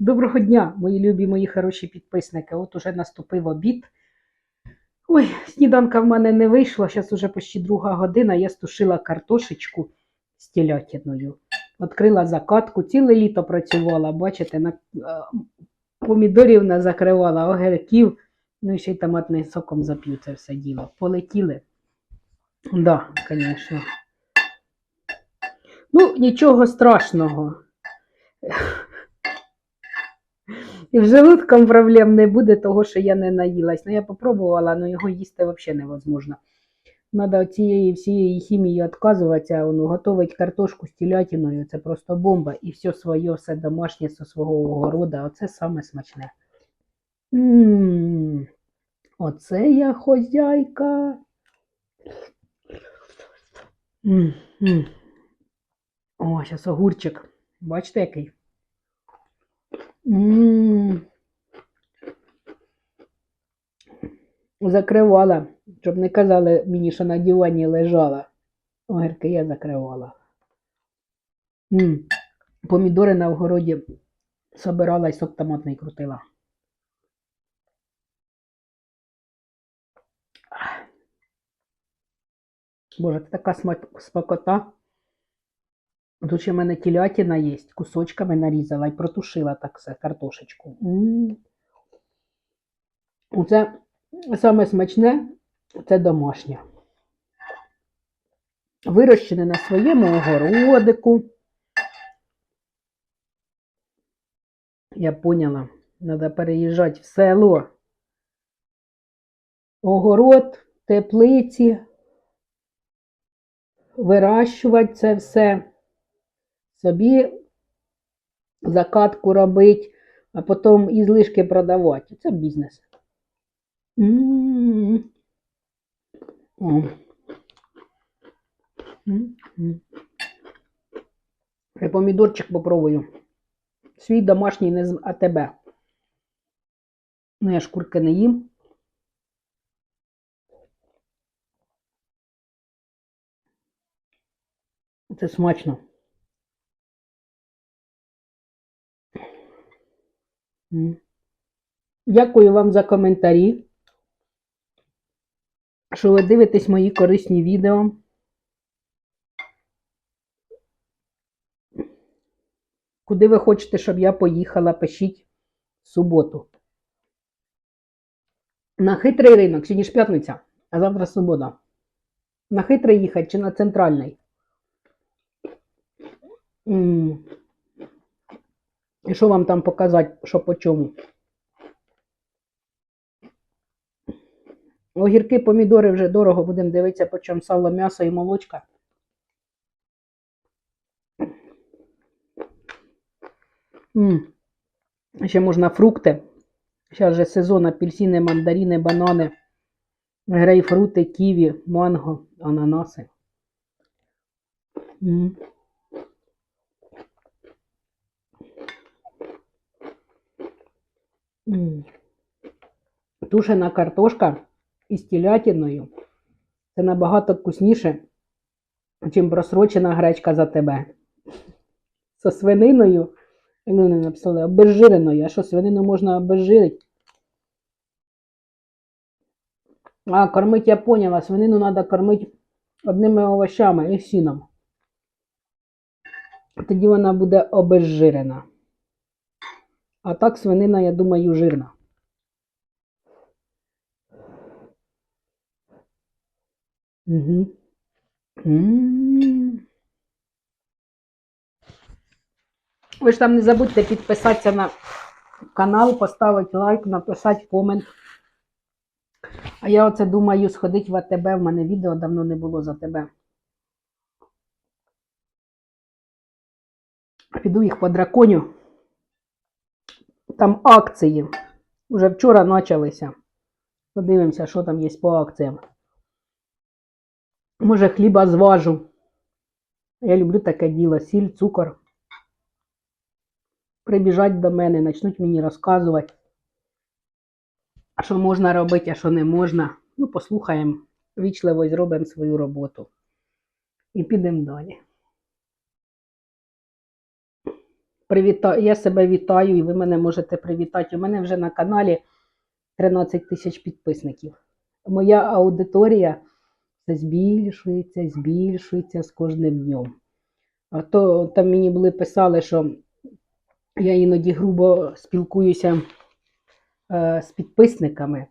Доброго дня, мої любі, мої хороші підписники. От уже наступив обід. Ой, сніданка в мене не вийшло. Зараз уже почти друга година. Я стушила картошечку з телятиною. Відкрила закатку, ціле літо працювала. Бачите, на, е, помідорів не закривала, огірків. Ну і ще й томатним соком зап'ю це все діло. Полетіли. Да, звісно. Ну, нічого страшного. І з желудком проблем не буде, того, що я не наїлась. Ну, я попробувала, але його їсти взагалі невозможно. Від цієї всієї хімії відказуватися, ну, готувати картошку з телятиною, це просто бомба. І все своє, все домашнє зі свого огорода. Оце саме смачне. М, Оце я хозяйка. М, м. О, зараз огурчик. Бачите, який? М. Закривала, щоб не казали мені, що на дивані лежала. Огірки я закривала. М. Помідори на огороді собирала і сок томатний крутила. Боже, це така смак- смакота. В мене телятина є, кусочками нарізала і протушила так все, картошечку. Оце саме смачне, це домашнє. Вирощене на своєму огородику. Я поняла, треба переїжджати в село. Огород, теплиці, вирощувати це все собі закатку робити, а потім і злишки продавати. Це бізнес. М. Я помідорчик попробую. Свій домашній не з АТБ. Ну, я шкурки не їм. Це смачно. М. Дякую вам за коментарі, що ви дивитесь мої корисні відео. Куди ви хочете, щоб я поїхала, пишіть в суботу. На хитрий ринок, сьогодні ж п'ятниця, а завтра субота. На хитрий їхати чи на центральний? М. І що вам там показати, що по чому? Огірки, помідори вже дорого, будемо дивитися, по чому сало, м'ясо і молочка. М. Ще можна фрукти. Зараз же сезон апельсини, мандарини, банани, грейпфрути, ківі, манго, ананаси. М. М. Тушена картошка із телятиною. Це набагато вкусніше, ніж просрочена гречка за тебе. Со свининою, як вони написали, обезжиреною. А що свинину можна обезжирити? А, кормить я поняла, свинину треба кормити одними овощами і сіном. Тоді вона буде обезжирена. А так свинина, я думаю, жирна. Угу. Ви ж там не забудьте підписатися на канал, поставити лайк, написати комент. А я оце думаю сходити в АТБ. В мене відео давно не було за тебе. Піду їх по драконю. Там акції. Уже вчора почалися. Подивимося, що там є по акціям. Може, хліба зважу. Я люблю таке діло. Сіль, цукор. Прибіжать до мене, почнуть мені розказувати, що можна робити, а що не можна. Ну, послухаємо, вічливо зробимо свою роботу. І підемо далі. Привітаю. Я себе вітаю, і ви мене можете привітати. У мене вже на каналі 13 тисяч підписників. Моя аудиторія все збільшується, збільшується з кожним днем. А то там мені були писали, що я іноді грубо спілкуюся е, з підписниками.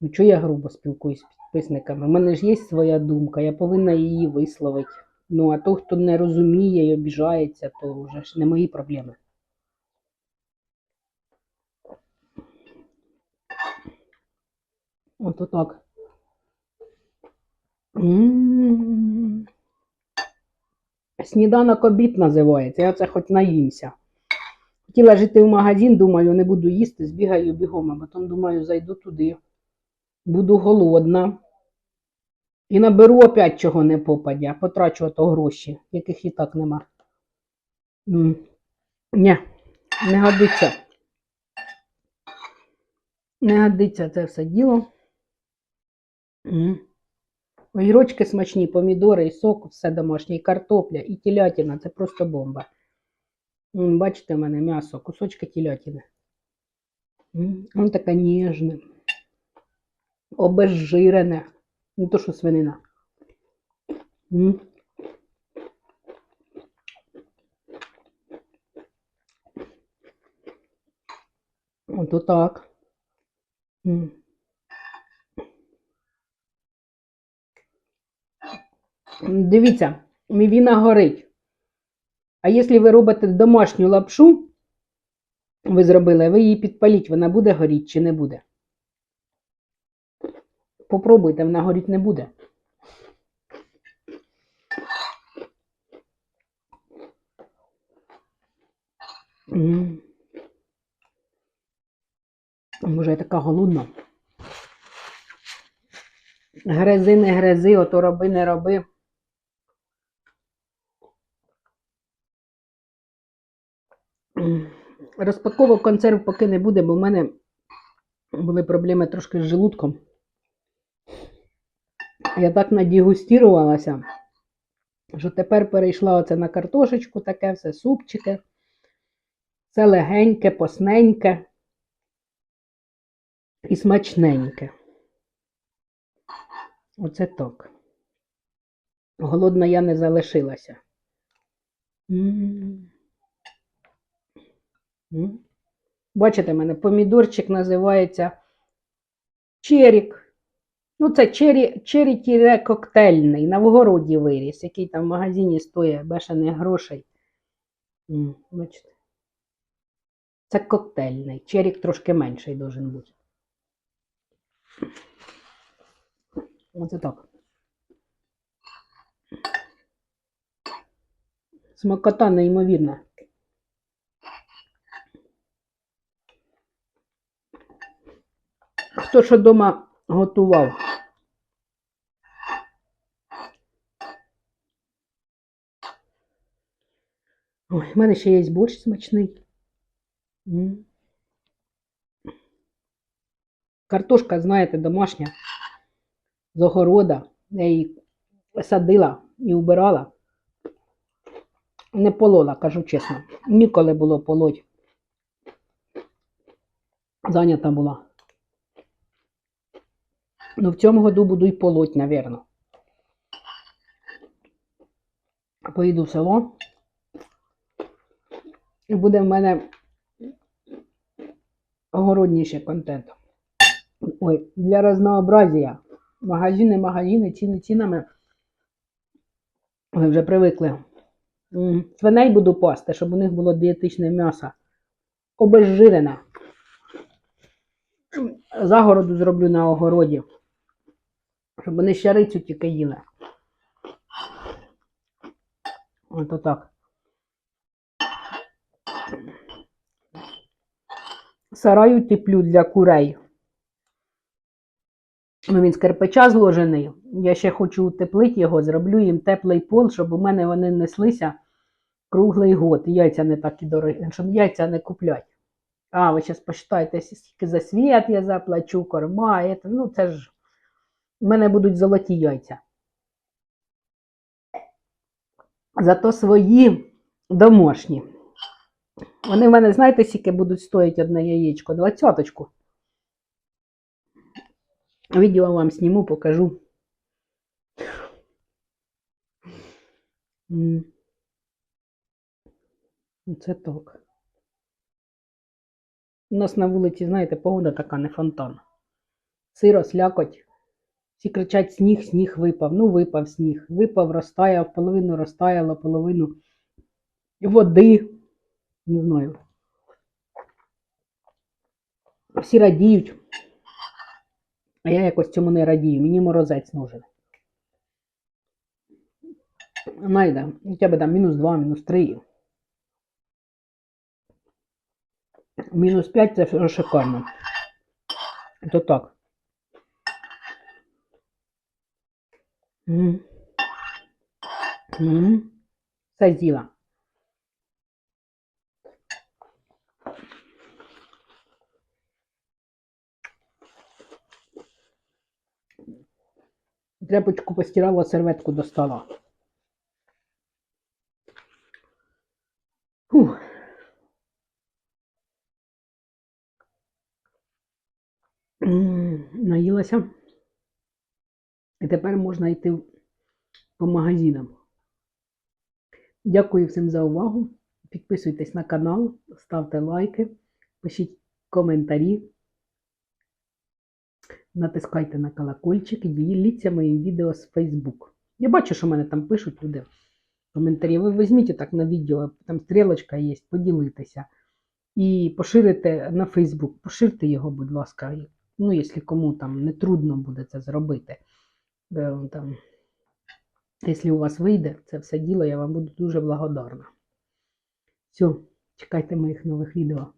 Ну, чого я грубо спілкуюся з підписниками? У мене ж є своя думка, я повинна її висловити. Ну, а то, хто не розуміє і обіжається, то вже ж не мої проблеми. Ото так. М. Сніданок обід називається. Я це хоч наїмся. Хотіла жити в магазин, думаю, не буду їсти, збігаю бігом, а потім думаю, зайду туди. Буду голодна. І наберу опять чого не попадя, потрачу ото гроші, яких і так нема. Ні, не годиться. Не годиться це все діло. Огірочки смачні, помідори, і сок, все домашнє, і картопля, і телятина. Це просто бомба. Бачите, в мене м'ясо, кусочки телятини. М, Воно таке ніжне, обезжирене. Не то, що свинина. М. Ото так. М. Дивіться, мівіна горить. А якщо ви робите домашню лапшу, ви зробили, ви її підпаліть, вона буде горіти чи не буде? Попробуйте, вона горіть не буде. Може, я така голодна. Грези, не грези, ото роби, не роби. Розпаковок консерв поки не буде, бо в мене були проблеми трошки з желудком. Я так надігустірувалася, що тепер перейшла оце на картошечку, таке все, супчики. Все легеньке, посненьке і смачненьке. Оце так. Голодна я не залишилася. М. М. Бачите, в мене помідорчик називається черік. Ну, це чері коктейльний, на вгороді виріс, який там в магазині стоїть бешених грошей. Бачите. Це коктейльний. Черік трошки менший должен бути. Оце так. Смакота неймовірна. Хто що вдома готував? Ой, в мене ще є борщ смачний. Картошка, знаєте, домашня, з огорода. Я її садила і убирала. Не полола, кажу чесно. Ніколи було полоть. Зайнята була. Ну, в цьому году буду й полоть, напевно. Поїду в село. І буде в мене огородніший контент. Ой, для разнообразія. Магазини, магазини, ціни цінами. Ви вже привикли. Свиней буду пасти, щоб у них було дієтичне м'ясо. Обезжирене. Загороду зроблю на огороді. Щоб вони щарицю тільки їли. Ото так. Сарай утеплю для курей. Ну, він з кирпича зложений. Я ще хочу утеплити його, зроблю їм теплий пол, щоб у мене вони неслися круглий год. Яйця не такі дорогі, щоб яйця не купляти. А, ви зараз посчитайте, скільки за світ я заплачу, корма, це, ну це ж у мене будуть золоті яйця. Зато свої домашні. Вони в мене, знаєте, скільки будуть стоїти одне яєчко? Двадцяточку. Відео вам зніму, покажу. Це так. У нас на вулиці, знаєте, погода така не фонтан. Сиро, слякоть. Всі кричать сніг, сніг випав. Ну, випав сніг. Випав, розтаяв, половину розтаяло, половину води. Не знаю. Всі радіють. А я якось цьому не радію. Мені морозець нужен. Найда, у тебе там мінус 2, мінус 3. Мінус 5 це шикарно. То так. Все з'їла. Тряпочку постирала, серветку достала. Фух. Наїлася. І тепер можна йти по магазинам. Дякую всім за увагу. Підписуйтесь на канал, ставте лайки, пишіть коментарі, натискайте на колокольчик і діліться моїм відео з Facebook. Я бачу, що мене там пишуть люди. Коментарі. Ви візьміть так на відео, там стрілочка є, поділитеся. І поширите на Facebook. Поширте його, будь ласка. Ну, якщо кому там не трудно буде це зробити. Е, Там, якщо у вас вийде це все діло, я вам буду дуже благодарна. Все, чекайте моїх нових відео.